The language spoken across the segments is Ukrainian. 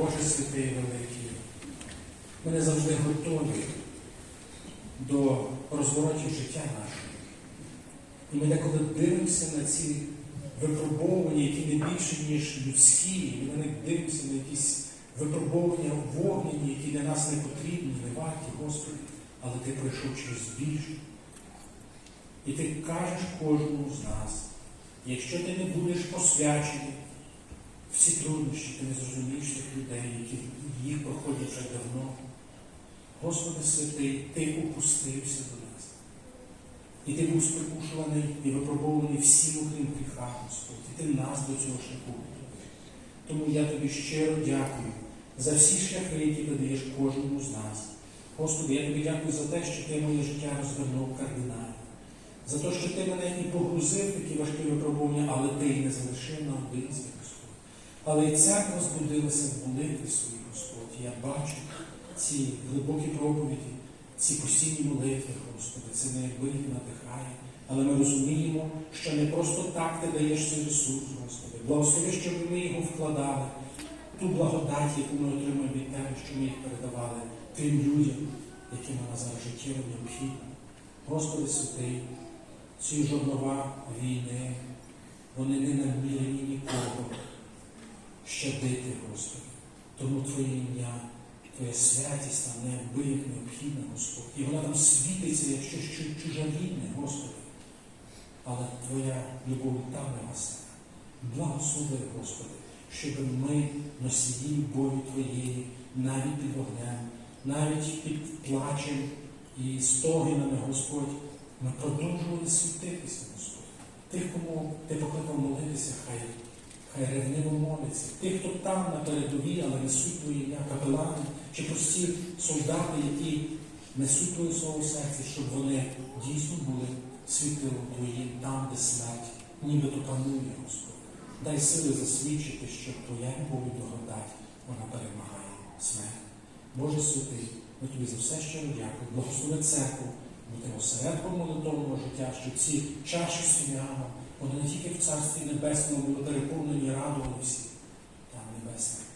Боже святий великий, ми не завжди готові до розворотів життя нашого. І ми деколи дивимося на ці випробовування, які не більше, ніж людські, і ми не дивимося на якісь випробовування вогняні, які для нас не потрібні, не варті, Господи, але Ти пройшов через більше. І ти кажеш кожному з нас, якщо ти не будеш посвячений в ці труднощі, ти не зрозумієш людей, які їх проходять вже давно. Господи святий, Ти опустився до нас. І ти був спокушуваний і випробований всім окрім гріха, Господь. І ти нас до цього шляху. Тому я тобі щиро дякую за всі шляхи, які ти даєш кожному з нас. Господи, я тобі дякую за те, що ти моє життя розвернув кардинально. За те, що ти мене і погрузив такі важкі випробування, але ти не залишив наодинці, Господь. Але і церква збудилася в молитві своїй, Господь. Я бачу ці глибокі проповіді, ці постійні молитви, Господи, це якби їх надихає. Але ми розуміємо, що не просто так ти даєш цей ресурс, Господи. Благослови, щоб ми його вкладали, ту благодать, яку ми отримуємо від Тебе, що ми їх передавали тим людям, яким вона зараз життєво необхідна. Господи святий, ці жорнова війни, вони не намірені нікого щадити, Господи. Тому Твоє ім'я, Твоя святість там неабияк необхідна, Господь. І вона там світиться, як щось чу- чужорідне, Господи. Але Твоя любов не гасне. Благослови, Господи, щоб ми носії любові Твоєї, навіть під вогнем, навіть під плачем і стогінами, Господь, ми продовжували світитися, Господь. Тих, кому ти покликав молитися, хай, хай ревниво моляться. Тих, хто там на передовій, але несуть Твоє ім'я, капелани, чи прості солдати, які несуть Твоє слово в серці, щоб вони дійсно були світилом Твоїм там, де смерть, нібито панує, Господь. Дай сили засвідчити, що Твоя любов і благодать, вона перемагає смерть. Боже святий, ми тобі за все щиро дякую. Благослови церкву, бути осередком молитовного життя, що ці чаші свінями, вони не тільки в Царстві Небесному були переповнені радували всі, там небесних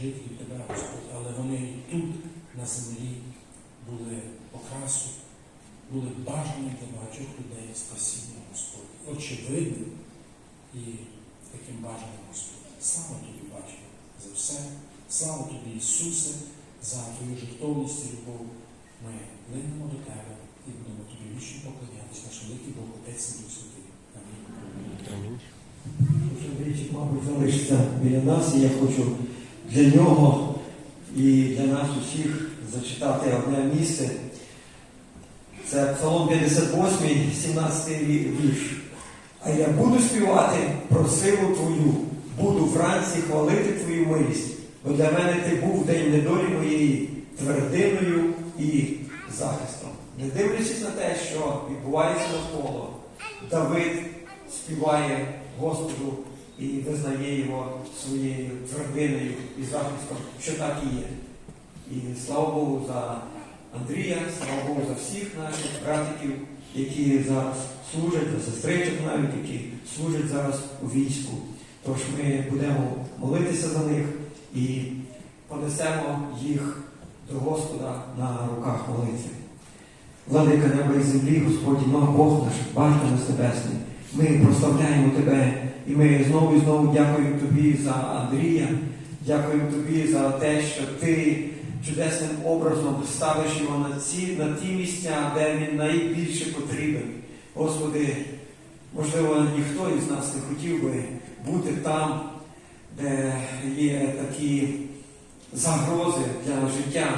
жителів тебе, Господь, але вони і тут, на землі, були окрасою, були бажанням для багатьох людей спасіння, Господь. Очевидним і таким бажанням, Господь. Слава тобі, бачимо, за все. Слава тобі, Ісусе, за твою жертовність і любов. Ми линемо до тебе і будемо тобі вічно поклонятися, наш великий Бог, Отець і Дух Святий. Вже мабуть, залишиться біля нас, і я хочу для нього і для нас усіх зачитати одне місце. Це Псалом 58, 17 вірш. А я буду співати про силу Твою, буду вранці хвалити Твою милість, бо для мене ти був день недолі моєї твердиною і захистом. Не дивлячись на те, що відбувається навколо, Давид співає Господу і визнає його своєю твердиною і захистом, що так і є. І слава Богу за Андрія, слава Богу за всіх наших братиків, які зараз служать, за сестричок навіть, які служать зараз у війську. Тож ми будемо молитися за них і понесемо їх до Господа на руках молитви. Владика неба і землі, Господь, і Бог наш, Батько наш Небесний. Ми прославляємо Тебе, і ми знову і знову дякуємо Тобі за Андрія, дякуємо Тобі за те, що Ти чудесним образом ставиш його на ці, на ті місця, де він найбільше потрібен. Господи, можливо, ніхто із нас не хотів би бути там, де є такі загрози для життя.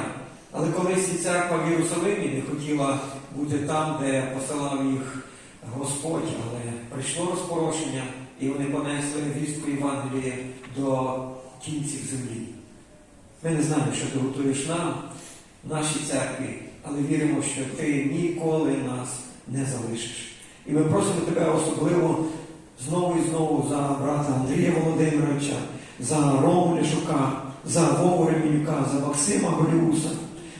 Але колись і церква в Єрусалимі не хотіла бути там, де посилав їх Господь, але прийшло розпорошення, і вони понесли вістку Євангелія до кінців землі. Ми не знаємо, що ти готуєш нам, нашій церкві, але віримо, що ти ніколи нас не залишиш. І ми просимо тебе особливо знову і знову за брата Андрія Володимировича, за Рому Ляшука, за Вову Ремінюка, за Максима Голіуса,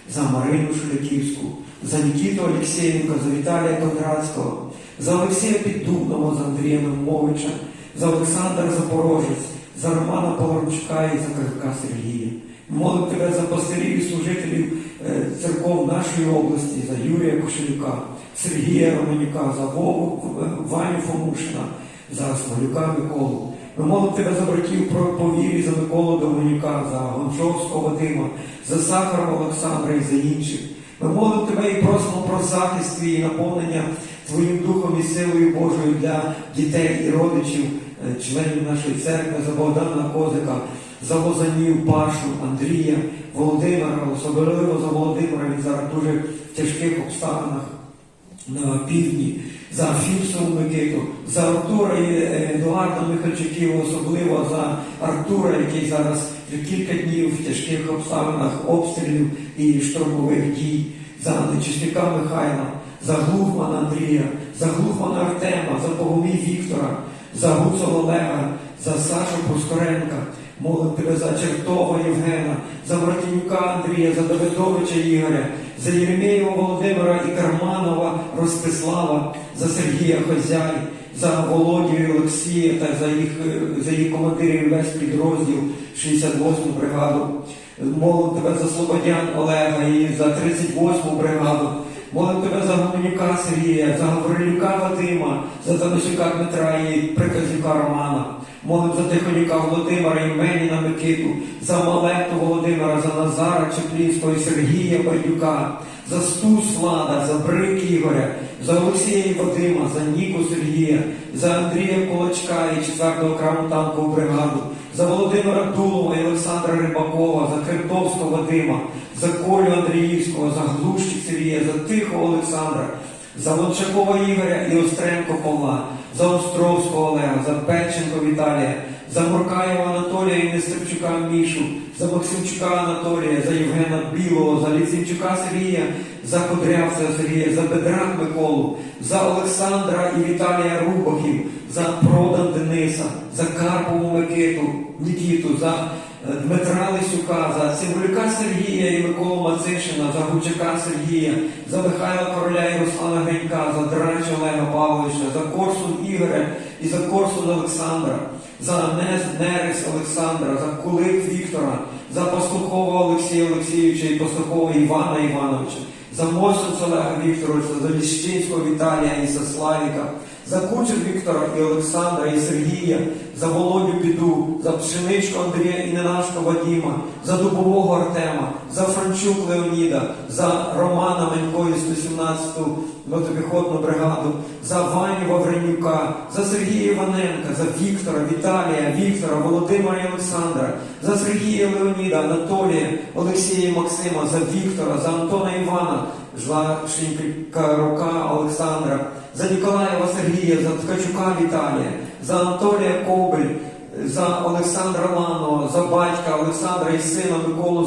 за Марину Шуляківську, за Нікіту Олексєєнка, за Віталія Кондратського, за Олексія Піддубного, за Андрія Мимовича, за Олександра Запорожець, за Романа Поворочка і за Кривка Сергія. Молимо тебе за пастирів і служителів е, церков нашої області, за Юрія Кошелюка, Сергія Романюка, за Вову е, Ваню Фомушина, за Смолюка Миколу. Ми молимо тебе за братів про повірі, за Миколу Доманюка, за Гончовського Вадима, за Сахарова Олександра і за інших. Ми молимо тебе і просимо про захист твій і наповнення Твоїм Духом і силою Божою для дітей і родичів, е, членів нашої церкви, за Богдана Козика, за Лозанів, Пашу, Андрія, Володимира, особливо за Володимира, він зараз дуже в тяжких обставинах на півдні, за Фіпсову Микиту, за Артура і е, Едуарда Михальчуків, особливо за Артура, який зараз кілька днів в тяжких обставинах обстрілів і штурмових дій, за Нечисника Михайла, за Глухмана Андрія, за Глухмана Артема, за Богомій Віктора, за Гуцова Олега, за Сашу Проскоренка. Молим тебе за Чертова Євгена, за Мартинюка Андрія, за Давидовича Ігоря, за Єремєєва Володимира і Карманова Ростислава, за Сергія Хозяй, за Володю і Олексія та за їх, за їх командирів весь підрозділ 68-му бригаду. Молим тебе за Слободян Олега і за 38-му бригаду. Молим тебе за Гуменюка Сергія, за Гаврилюка Вадима, за Танасюка Дмитра і Приказюка Романа. Молим за Тихонюка Володимира і Меніна Микиту, за Малету Володимира, за Назара Чеплінського і Сергія Байдюка, за Стус Влада, за Брик Ігоря, за Олексія і Вадима, за Ніку Сергія, за Андрія Кулачка і 4-го окрему танкову бригаду, за Володимира Дулова і Олександра Рибакова, за Криптовського Вадима, за Колю Андріївського, за Глущик Сергія, за Тихого Олександра, за Лончакова Ігоря і Остренко Павла, за Островського Олега, за Печенко Віталія, за Муркаєва Анатолія і Нестерчука Мішу, за Максимчука Анатолія, за Євгена Білого, за Ліцинчука Сергія, за Кудрявця Сергія, за Бедрак Миколу, за Олександра і Віталія Рубахів, за Продан Дениса, за Карпову Микиту, Нікіту, за е, Дмитра Лисюка, за Цимбулюка Сергія і Миколу Мацишина, за Гучака Сергія, за Михайла Короля і Руслана Гринька, за Драч Олега Павловича, за Корсун Ігоря і за Корсун Олександра, за Нез Нерес Олександра, за Кулик Віктора, за Пастухова Олексія Олексійовича і Пастухова Івана Івановича, за Мосенц Олега Вікторовича, за Ліщинського Віталія і за Кучер Віктора і Олександра і Сергія, за Володю Піду, за Пшеничку Андрія і Ненашко Вадіма, за Дубового Артема, за Франчук Леоніда, за Романа Манько із 117-ту мотопіхотну бригаду, за Ваню Вавренюка, за Сергія Іваненка, за Віктора, Віталія, Віктора, Володимира і Олександра, за Сергія Леоніда, Анатолія, Олексія і Максима, за Віктора, за Антона Івана, Жлашенька Рука Олександра, за Ніколаєва Сергія, за Ткачука Віталія, за Анатолія Ковбель, за Олександра Ланова, за батька Олександра і сина Миколу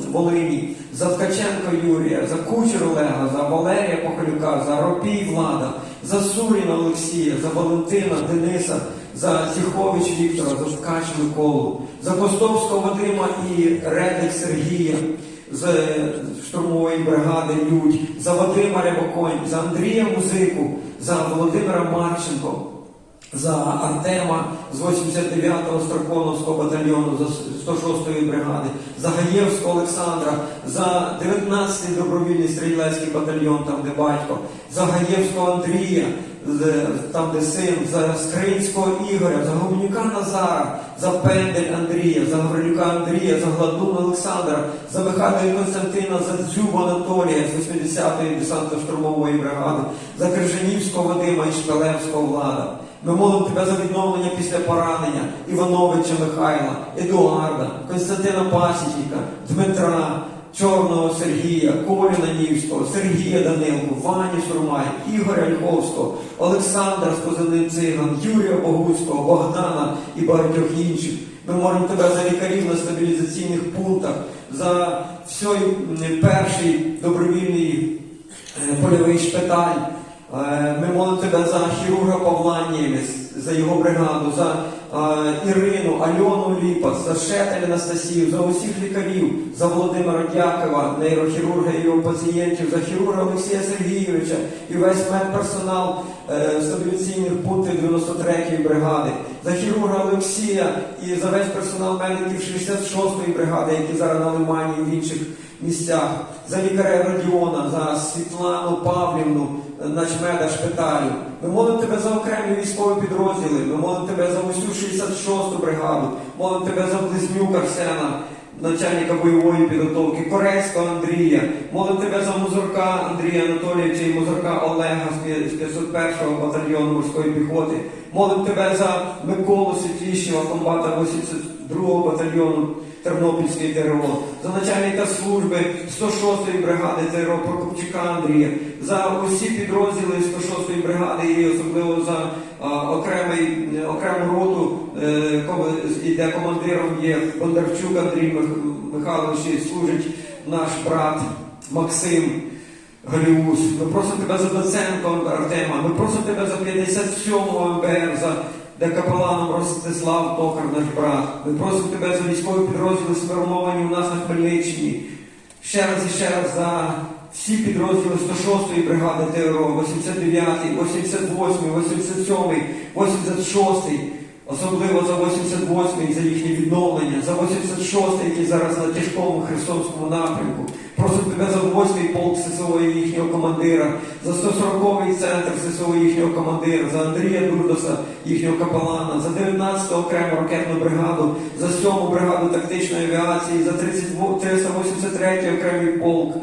з Волині, за Ткаченка Юрія, за Кучер Олега, за Валерія Похолюка, за Ропій Влада, за Суріна Олексія, за Валентина Дениса, за Сіхович Віктора, за Ткач Миколу, за Костовського Вадима і Редик Сергія. З штурмової бригади Людь, за Вадима Рябоконь, за Андрія Музику, за Володимира Марченко, за Артема з 89-го Старконовського батальйону, за 106-ї бригади, за Гаєвського Олександра, за 19-й добровільний стрілецький батальйон, там де батько, за Гаєвського Андрія, там де син, за Скринського Ігоря, за Гуменюка Назара, за Пендель Андрія, за Гаврилюка Андрія, за Гладун Олександра, за Михайла Константина, за Дзюбу Анатолія з 80-ї десантно-штурмової бригади, за Крижанівського Вадима і Шпилевського Влада. Ми молимо тебе за відновлення після поранення Івановича Михайла, Едуарда, Константина Пасічника, Дмитра, Чорного Сергія, Колю Нанівського, Сергія Данилку, Вані Сурмай, Ігоря Львовського, Олександра з позивним циган, Юрія Богуцького, Богдана і багатьох інших. Ми молимо тебе за лікарів на стабілізаційних пунктах, за всій перший добровільний е, польовий шпиталь. Е, Ми молимо тебе за хірурга Павла Нємець, за його бригаду, за Ірину, Альону Ліпас, за Шетель Анастасію, за усіх лікарів, за Володимира Дякова, нейрохірурга і його пацієнтів, за хірурга Олексія Сергійовича і весь медперсонал е, стабіляційних пунктів 93-ї бригади, за хірурга Олексія і за весь персонал медиків 66-ї бригади, які зараз на Лимані і в інших місцях, за лікаря Радіона, за Світлану Павлівну, е, начмеда шпиталю. Ми молимо тебе за окремі військові підрозділи, ми молимо тебе за усю 66-ту бригаду, молимо тебе за Близнюк Арсена, начальника бойової підготовки, Корейського Андрія, молимо тебе за Музурка Андрія Анатолійовича і Музурка Олега з 501-го батальйону морської піхоти. Молимо тебе за Миколу Світлішнього, комбата 82-го батальйону Тернопільської ТРО, за начальника служби 106-ї бригади ТРО Прокопчука Андрія, за усі підрозділи 106-ї бригади і особливо за а, окремий, окрему роту, е, де командиром є Бондарчук Андрій Мих- Михайлович, служить наш брат Максим. Голіус, ми просимо тебе за Доценко Артема, ми просимо тебе за 57-го МБР, за де капеланом Ростислав Токар, наш брат. Ми просимо тебе за військові підрозділи, сформовані у нас на Хмельниччині. Ще раз і ще раз за всі підрозділи 106-ї бригади ТРО, 89-й, 88-й, 87-й, 86-й. Особливо за 88-й, за їхнє відновлення, за 86-й, який зараз на тяжкому Херсонському напрямку. Просимо тебе за 8-й полк ССО їхнього командира, за 140-й центр ССО їхнього командира, за Андрія Дурдоса, їхнього капелана, за 19-ту окрему ракетну бригаду, за 7-му бригаду тактичної авіації, за 32 383-й окремий полк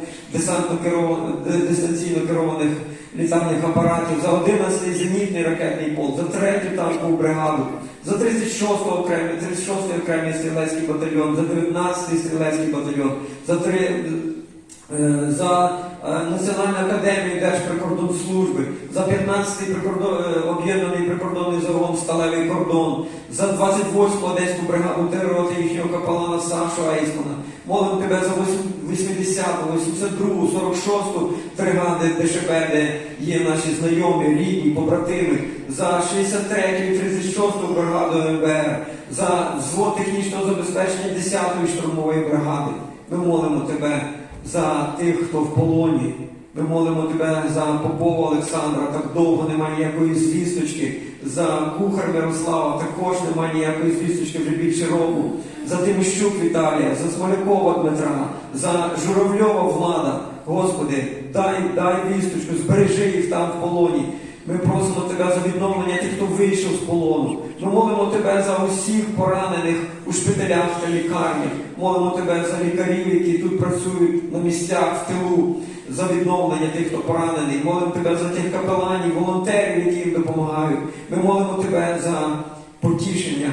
дистанційно керованих літальних апаратів, за 11-й зенітний ракетний полк, за 3-ю танкову бригаду, за 36-й окремий, 36-й окремий стрілецький батальйон, за 19-й стрілецький батальйон, за 3, е, за е, Національну академію Держприкордонслужби, за 15-й прикордон, е, об'єднаний прикордонний загон Сталевий кордон, за 28-ту Одеську бригаду ТРО та їхнього капелана Сашу Айсмана. Молимо тебе за 80-ту, 82-ту, 46-ту бригади ДШБ, де є наші знайомі, рідні, побратими, за 63-ю 36-ту бригаду МБР, за взвод технічного забезпечення 10-ї штурмової бригади. Ми молимо тебе за тих, хто в полоні. Ми молимо тебе за Попова Олександра, так довго немає ніякої звісточки. За кухар Мирослава також немає ніякої звісточки вже більше року. За Тимощук Віталія, за Смолякова Дмитра, за Журавльова Влада. Господи, дай, дай вісточку, збережи їх там в полоні. Ми просимо Тебе за відновлення тих, хто вийшов з полону. Ми молимо Тебе за усіх поранених у шпиталях та лікарнях. Молимо Тебе за лікарів, які тут працюють на місцях в тилу, за відновлення тих, хто поранений. Молимо Тебе за тих капеланів, волонтерів, які їм допомагають. Ми молимо Тебе за потішення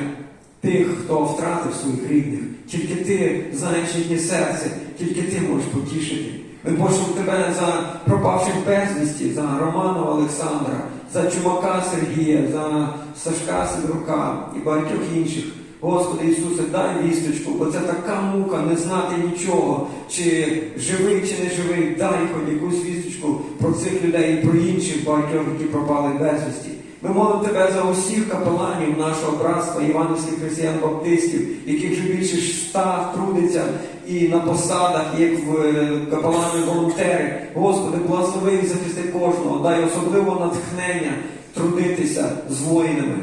тих, хто втратив своїх рідних. Тільки ти знаєш їхнє серце, тільки ти можеш потішити. Ми просимо тебе за пропавших безвісті, за Романа Олександра, за Чумака Сергія, за Сашка Сидорука і багатьох інших. Господи Ісусе, дай вісточку, бо це така мука не знати нічого, чи живий, чи не живий. Дай хоч якусь вісточку про цих людей і про інших багатьох, які пропали безвісті. Ми молимо тебе за усіх капеланів нашого братства іванівських християн-баптистів, яких вже більше ста трудиться і на посадах, як в е, капелани волонтери. Господи, благослови і захисти кожного, дай особливо натхнення трудитися з воїнами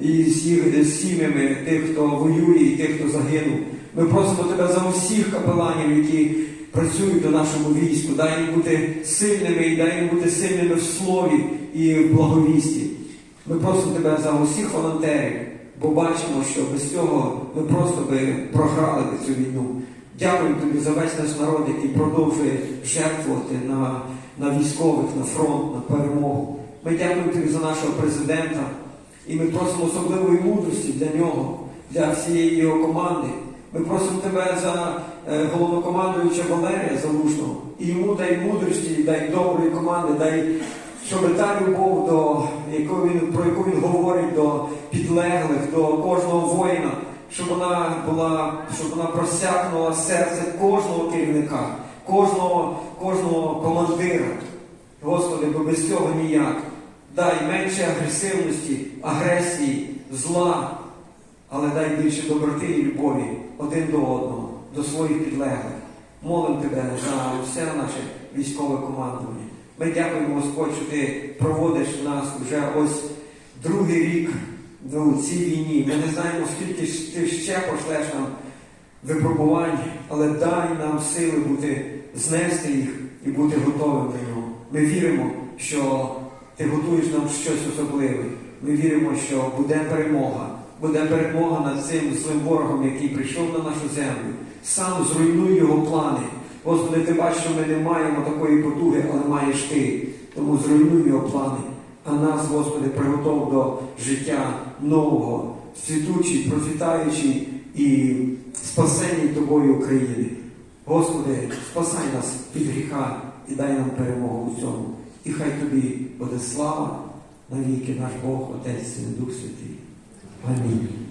і їх- з сім'ями тих, хто воює і тих, хто загинув. Ми просимо тебе за усіх капеланів, які працюють у нашому війську. Дай їм бути сильними і дай їм бути сильними в слові і в благовісті. Ми просимо тебе за усіх волонтерів, бо бачимо, що без цього ми просто би програли цю війну. Дякую тобі за весь наш народ, який продовжує жертвувати на, на військових, на фронт, на перемогу. Ми дякуємо тобі за нашого президента, і ми просимо особливої мудрості для нього, для всієї його команди. Ми просимо тебе за е, головнокомандуюча Валерія Залужного. І йому дай мудрості, дай доброї команди, дай щоб та любов, до яку він, про яку він говорить до підлеглих, до кожного воїна, щоб вона була, щоб вона просякнула серце кожного керівника, кожного, кожного командира. Господи, бо без цього ніяк. Дай менше агресивності, агресії, зла, але дай більше доброти і любові один до одного, до своїх підлеглих. Молимо тебе за все наше військове командування. Ми дякуємо, Господь, що ти проводиш нас вже ось другий рік ну, цій війні. Ми не знаємо, скільки ти ще пошлеш нам випробувань, але дай нам сили бути, знести їх і бути готовим до нього. Ми віримо, що ти готуєш нам щось особливе. Ми віримо, що буде перемога. Буде перемога над цим злим ворогом, який прийшов на нашу землю. Сам зруйнуй його плани. Господи, ти бачиш, що ми не маємо такої потуги, але маєш ти. Тому зруйнуй його плани. А нас, Господи, приготов до життя нового, цвітучий, процвітаючий і спасенній Тобою України. Господи, спасай нас від гріха і дай нам перемогу у цьому. І хай тобі буде слава навіки наш Бог, Отець і Дух Святий. Амінь.